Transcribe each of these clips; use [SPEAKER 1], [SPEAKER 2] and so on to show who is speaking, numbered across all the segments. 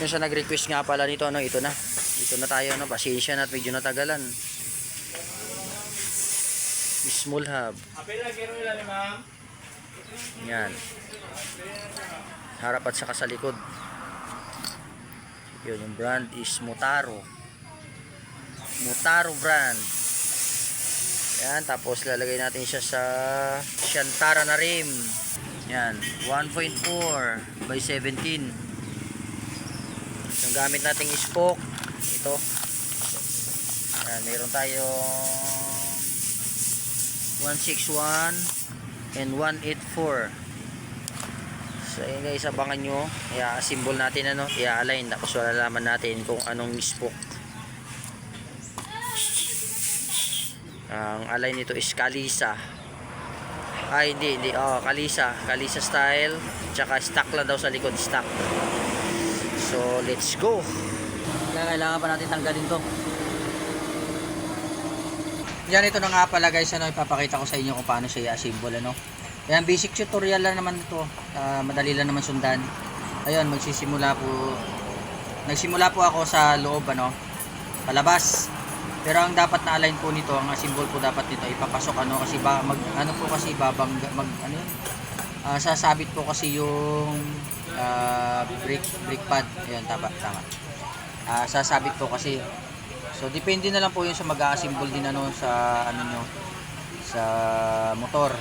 [SPEAKER 1] Yung sa nag-request nga pala nito, ano, ito na. Ito na tayo, ano, pasensya na at medyo natagalan. Small hub. Yan. Harap at saka sa likod. Yun, yung brand is Mutaro. Mutaro brand. Yan, tapos lalagay natin siya sa Shantara na rim. Yan, 1.4 by 17. Yung gamit nating spoke, ito. Yan, meron tayong 161 and 184 so yun guys abangan nyo. I-symbol natin ano i-align. Tapos malalaman natin kung anong spoke. Ang align nito is Kalisa. Ay hindi hindi. Oh Kalisa. Kalisa style tsaka stock lang daw sa likod stock so let's go kailangan pa natin tanggalin to yan ito na nga pala guys, ano, ipapakita ko sa inyo kung paano siya i-assemble ano. Yan basic tutorial lang naman ito. Ah, madali lang naman sundan. Ayun, magsisimula po Nagsimula po ako sa loob ano, palabas. Pero ang dapat na align po nito, ang symbol po dapat nito ipapasok ano kasi ba mag ano po kasi babang mag ano? Ah, sasabit po kasi yung ah, brake brake pad. Ayun, tama tama. Ah, sasabit po kasi So depende na lang po yun sa mag-a-assemble din ano sa ano nyo sa motor.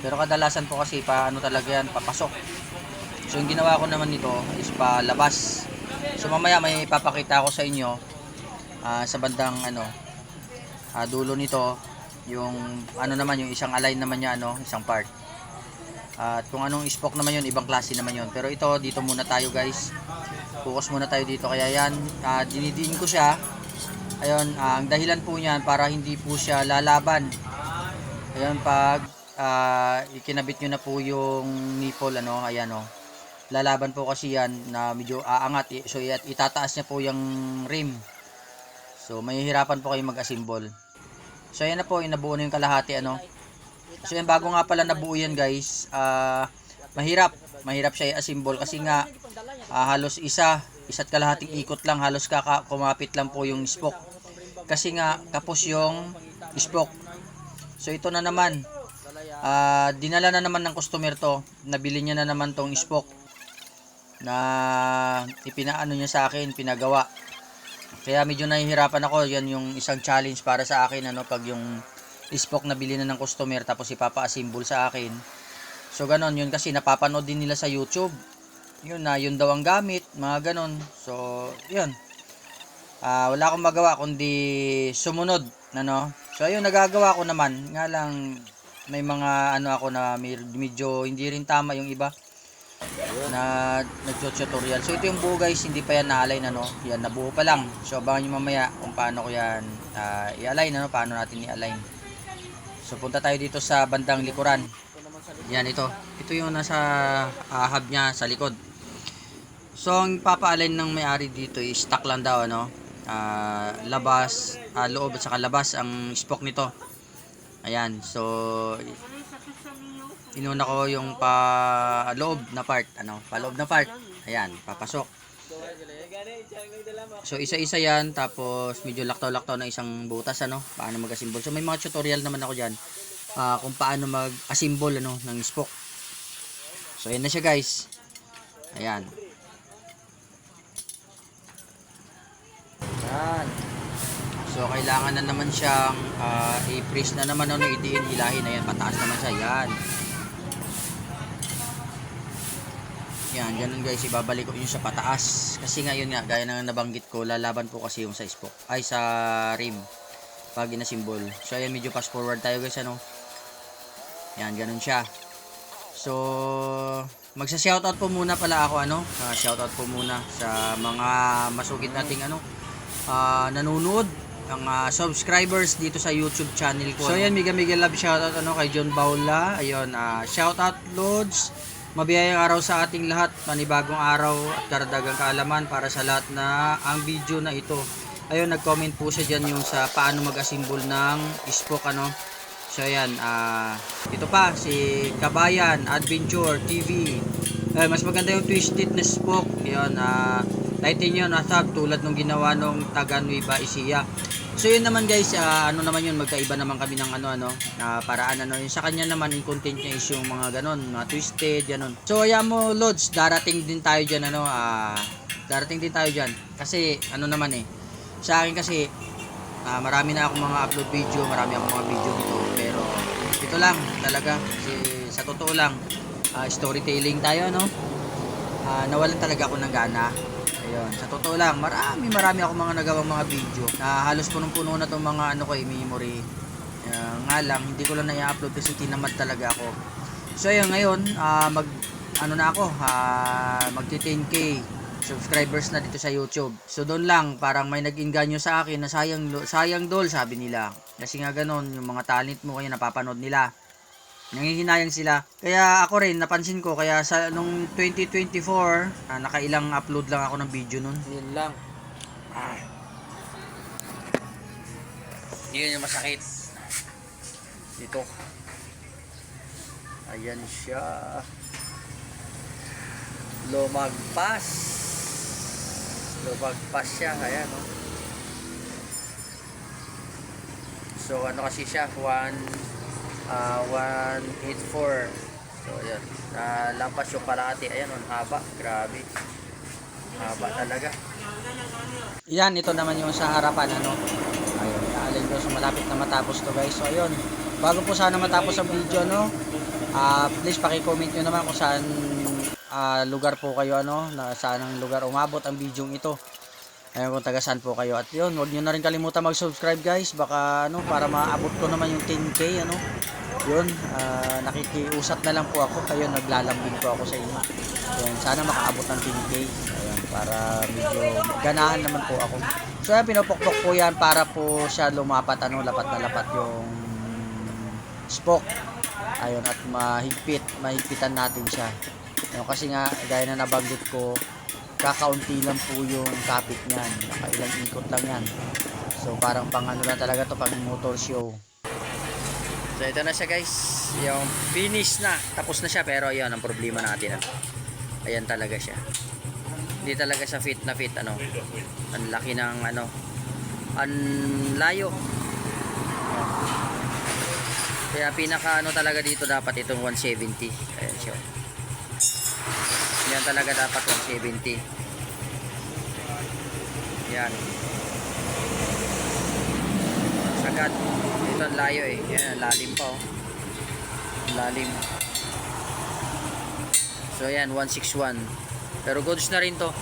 [SPEAKER 1] Pero kadalasan po kasi paano talaga yan papasok. So yung ginawa ko naman nito is palabas. So mamaya may ipapakita ko sa inyo ah, sa bandang ano ah, dulo nito yung ano naman yung isang align naman niya ano, isang part. At kung anong spoke naman yun, ibang klase naman yun. Pero ito, dito muna tayo guys. Focus muna tayo dito. Kaya yan, ah, dinidiin ko siya Ayun, ah, ang dahilan po niyan para hindi po siya lalaban. Ayun, pag ah, ikinabit nyo na po yung nipple, ano, ayan o. Lalaban po kasi yan na medyo aangat. eh. So, it- itataas niya po yung rim. So, mahihirapan po kayo mag-assemble. So, ayan na po, inabuo na yung kalahati, ano. So, yan, bago nga pala nabuo yan, guys, ah, mahirap. Mahirap siya i-assemble kasi nga, ah, halos isa, isa't kalahating ikot lang, halos kaka kumapit lang po yung spoke. Kasi nga, kapos yung spoke. So, ito na naman. Ah, dinala na naman ng customer to. Nabili niya na naman tong spoke na ipinaano niya sa akin, pinagawa. Kaya medyo nahihirapan ako. Yan yung isang challenge para sa akin ano pag yung spoke na bili na ng customer tapos ipapa-assemble sa akin. So ganon yun kasi napapanood din nila sa YouTube. Yun na yun daw ang gamit, mga ganon. So yun. Ah, wala akong magawa kundi sumunod, ano. So ayun nagagawa ko naman. Nga lang may mga ano ako na medyo hindi rin tama yung iba na nagtutorial. So ito yung buo guys, hindi pa yan na-align ano. Yan nabuo pa lang. So abangan niyo mamaya kung paano ko yan ah, i-align ano, paano natin i-align. So punta tayo dito sa bandang likuran. Yan ito. Ito yung nasa ah, hub niya sa likod. So ang papa-align ng may-ari dito is stock lang daw ano. Ah, labas, ah, loob at saka labas ang spoke nito. Ayan. So inuna ko yung pa loob na part, ano, pa loob na part. Ayan, papasok. So isa-isa 'yan tapos medyo laktaw-laktaw na isang butas ano, paano mag-assemble. So may mga tutorial naman ako diyan ah, kung paano mag-assemble ano ng spoke. So ayan na siya guys. Ayan. Ayan. So kailangan na naman siyang ah, i-press na naman ano, idiin, hilahin ayan, pataas naman siya. Yan. Yan, ganun guys, ibabalik ko yun sa pataas. Kasi ngayon nga, gaya ng nabanggit ko, lalaban po kasi yung sa spoke. Ay, sa rim. Pag inasimbol. So, ayan, medyo fast forward tayo guys, ano. Yan, ganun siya. So, magsa-shoutout po muna pala ako, ano. Uh, shoutout po muna sa mga masugid nating, ano, ah, nanonood ang ah, subscribers dito sa YouTube channel ko. So ayan, mega mega love shoutout ano kay John Baula. Ayun, ah, shoutout Lods. Mabiyayang araw sa ating lahat, panibagong araw at karadagang kaalaman para sa lahat na ang video na ito. Ayun, nag-comment po siya diyan yung sa paano mag-assemble ng spoke ano. So ayan, ah, ito pa si Kabayan Adventure TV. Eh, mas maganda yung twisted na spoke. Yun, ah, titanium na sub tulad nung ginawa nung taga Nueva Ecija. So yun naman guys, ah, ano naman yun, magkaiba naman kami ng ano ano, na paraan ano. Yung sa kanya naman yung content niya is yung mga ganon, mga twisted, ganon. So ayan mo Lods, darating din tayo diyan ano, ah, darating din tayo diyan. Kasi ano naman eh, sa akin kasi ah, marami na akong mga upload video, marami akong mga video nito, pero ito lang talaga kasi sa totoo lang, ah, storytelling tayo no. Ah, nawalan talaga ako ng gana. Ayun, sa totoo lang, marami marami ako mga nagawang mga video na halos punong-puno na tong mga ano ko eh, memory. Ah, nga lang, hindi ko lang na-upload kasi tinamad talaga ako. So ayun, ngayon, ah, mag ano na ako, ah, magti 10k subscribers na dito sa YouTube. So doon lang, parang may nag-inganyo sa akin na sayang, sayang dol, sabi nila. Kasi nga ganon, yung mga talent mo kaya napapanood nila. Nangihinayang sila. Kaya ako rin, napansin ko, kaya sa nung 2024, ah, nakailang upload lang ako ng video nun. Yun lang. Ah. Yun yung masakit. Dito. Ayan siya. Lumagpas. Lumagpas siya. Ayan, oh. So, ano kasi siya? 1 ah 184 so ayan nalampas yung kalahati ayan ang haba. Grabe. Haba talaga. Yan ito naman yung sa harapan ano. Ayun naalin ko so malapit na matapos to guys. So ayun. Bago po sana matapos ang video no ah please paki-comment nyo naman kung saan ah, lugar po kayo ano na saan ang lugar umabot ang video ito. Ayun kung taga saan po kayo. At yun, huwag nyo na rin kalimutan mag-subscribe guys. Baka ano, para maabot ko naman yung 10k ano. Yun, ah, nakikiusap na lang po ako. Kayo, naglalambing po ako sa inyo. Ayun, sana makaabot ng 10k. Ayun, para medyo ganahan naman po ako. So, yan, pinupukpok po yan para po siya lumapat, ano, lapat na lapat yung spoke. Ayun, at mahigpit, mahigpitan natin siya. Ayun, kasi nga, gaya na nabanggit ko, kakaunti lang po yung kapit niyan. Nakailang ikot lang yan. So parang pang ano lang talaga to pang motor show. So ito na siya guys. Yung finish na. Tapos na siya pero ayun ang problema natin. Ano. Ayan talaga siya. Hindi talaga siya fit na fit ano. Ang laki ng ano. Ang layo. Kaya pinaka ano talaga dito dapat itong 170. Ayan siya. Yan talaga dapat 170. Yan. Sagad. Ito ang layo eh. Yan, ang lalim pa oh. Ang lalim. So yan, 161. Pero goods na rin to.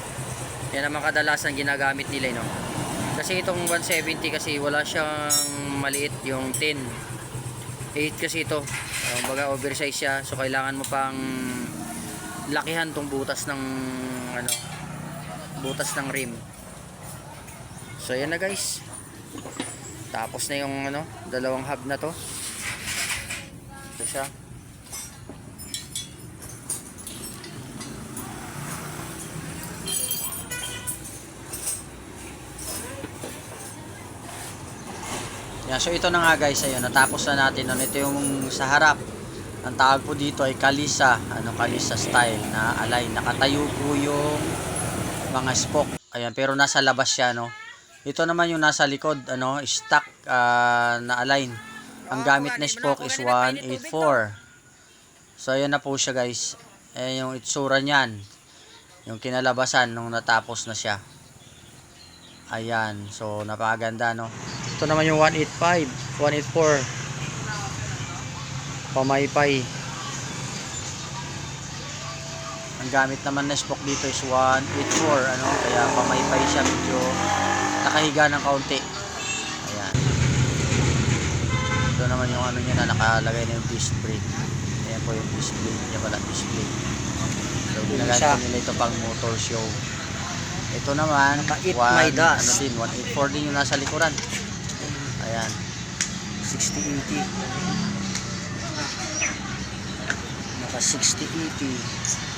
[SPEAKER 1] Yan naman kadalasan ginagamit nila eh, no. Kasi itong 170 kasi wala siyang maliit yung 10. 8 kasi ito. Uh, baga oversize siya. So kailangan mo pang lakihan tong butas ng ano butas ng rim so yan na guys tapos na yung ano dalawang hub na to. Ito siya. Yan so ito na nga guys ayun natapos na natin ano, ito yung sa harap. Ang tawag po dito ay kalisa ano kalisa style na align nakatayo po yung mga spoke. Ayan pero nasa labas siya no ito naman yung nasa likod ano stock ah, na align. Ang gamit na spoke is 184 so ayan na po siya guys. Ayan yung itsura niyan. Yung kinalabasan nung natapos na siya. Ayan so napakaganda no? Ito naman yung 185 184 pamaypay. Ang gamit naman na spoke dito is 184 ano? Kaya pamaypay siya medyo nakahiga ng kaunti. Ayan. Ito naman yung ano niya na nakalagay na yung disc brake ayan po yung disc brake niya pala disc brake so ginagamit nila ito pang motor show. Ito naman
[SPEAKER 2] Naka-it
[SPEAKER 1] one-
[SPEAKER 2] my das.
[SPEAKER 1] ano din 184 din yung nasa likuran. Ayan.
[SPEAKER 2] 60-80 naka 60-80